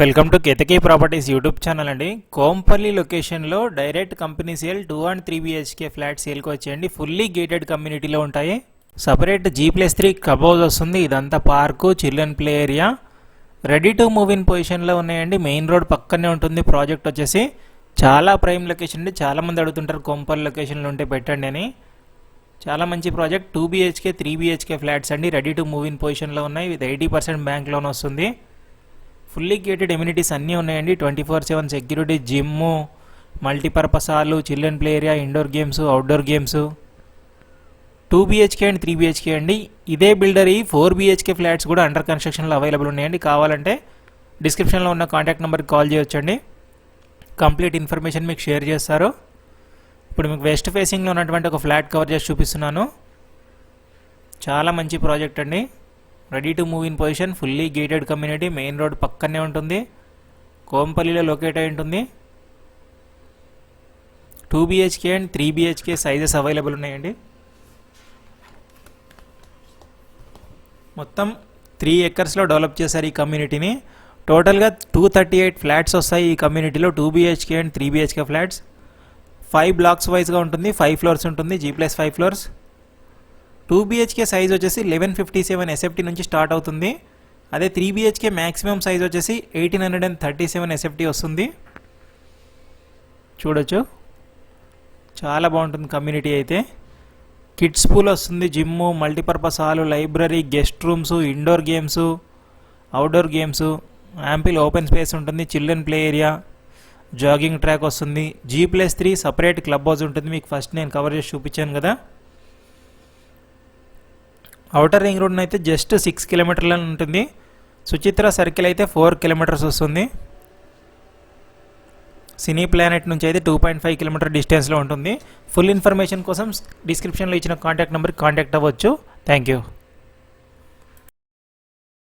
Welcome to Ketaki properties YouTube channel అండి. కోంపల్లి లొకేషన్లో direct company sale two and three BHK flat సేల్కి వచ్చేయండి. Fully gated కమ్యూనిటీలో ఉంటాయి. సపరేట్ జీ ప్లస్ త్రీ కబోజ్ వస్తుంది. ఇదంతా park children play area ready to move in పొజిషన్లో ఉన్నాయండి. మెయిన్ రోడ్ పక్కనే ఉంటుంది. ప్రాజెక్ట్ వచ్చేసి చాలా ప్రైమ్ లొకేషన్ అండి. చాలామంది అడుగుతుంటారు కోంపల్లి లొకేషన్లో ఉంటే పెట్టండి అని. చాలా మంచి project two BHK three BHK flats అండి. రెడీ టు మూవ్ ఇన్ పొజిషన్లో ఉన్నాయి. With eighty percent bank loan వస్తుంది. ఫుల్లీ గేటెడ్ ఎమ్యూనిటీస్ అన్నీ ఉన్నాయండి. Twenty four seven security gym multipurpose hall children play area indoor games outdoor games two BHK and three BHK అండి. ఇదే builder ఈ four BHK flats కూడా under కన్స్ట్రక్షన్లో available ఉన్నాయండి. కావాలంటే డిస్క్రిప్షన్లో ఉన్న కాంటాక్ట్ నెంబర్కి కాల్ చేయొచ్చండి. కంప్లీట్ ఇన్ఫర్మేషన్ మీకు షేర్ చేస్తారు. ఇప్పుడు మీకు వెస్ట్ ఫేసింగ్లో ఉన్నటువంటి ఒక ఫ్లాట్ కవర్ చేసి చూపిస్తున్నాను. చాలా మంచి ప్రాజెక్ట్ అండి. Ready to move in position fully gated community main road పక్కనే ఉంటుంది. కోంపల్లిలో లొకేట్ అయి ఉంటుంది. Two BHK and three BHK sizes available ఉన్నాయండి. మొత్తం త్రీ ఎకర్స్లో డెవలప్ చేశారు ఈ కమ్యూనిటీని టోటల్గా టూ థర్టీ ఎయిట్ ఫ్లాట్స్ వస్తాయి ఈ కమ్యూనిటీలో two BHK and three BHK flats five blocks వైజ్గా ఉంటుంది ఫైవ్ ఫ్లోర్స్ ఉంటుంది G plus five floors two BHK size వచ్చేసి లెవెన్ ఫిఫ్టీ సెవెన్ ఎస్ఎఫ్టీ నుంచి స్టార్ట్ అవుతుంది. అదే త్రీ బీహెచ్కే మ్యాక్సిమం సైజ్ వచ్చేసి eighteen hundred and thirty seven SFT వస్తుంది. చూడొచ్చు. చాలా బాగుంటుంది కమ్యూనిటీ అయితే. కిడ్స్ పూల్ వస్తుంది gym multipurpose hall library guest rooms indoor games outdoor games ample open space ఉంటుంది children play area jogging track వస్తుంది. G plus three separate club house ఉంటుంది. మీకు ఫస్ట్ నేను కవర్ చేసి చూపించాను కదా. అవుటర్ రింగ్ రోడ్ అయితే జస్ట్ సిక్స్ కిలోమీటర్ల ఉంటుంది. సుచిత్ర సర్కిల్ అయితే ఫోర్ కిలోమీటర్స్ వస్తుంది. సినీ ప్లానెట్ నుంచి అయితే టూ పాయింట్ ఫైవ్ కిలోమీటర్ డిస్టెన్స్లో ఉంటుంది. ఫుల్ ఇన్ఫర్మేషన్ కోసం డిస్క్రిప్షన్లో ఇచ్చిన కాంటాక్ట్ నెంబర్కి కాంటాక్ట్ అవ్వచ్చు. Thank you.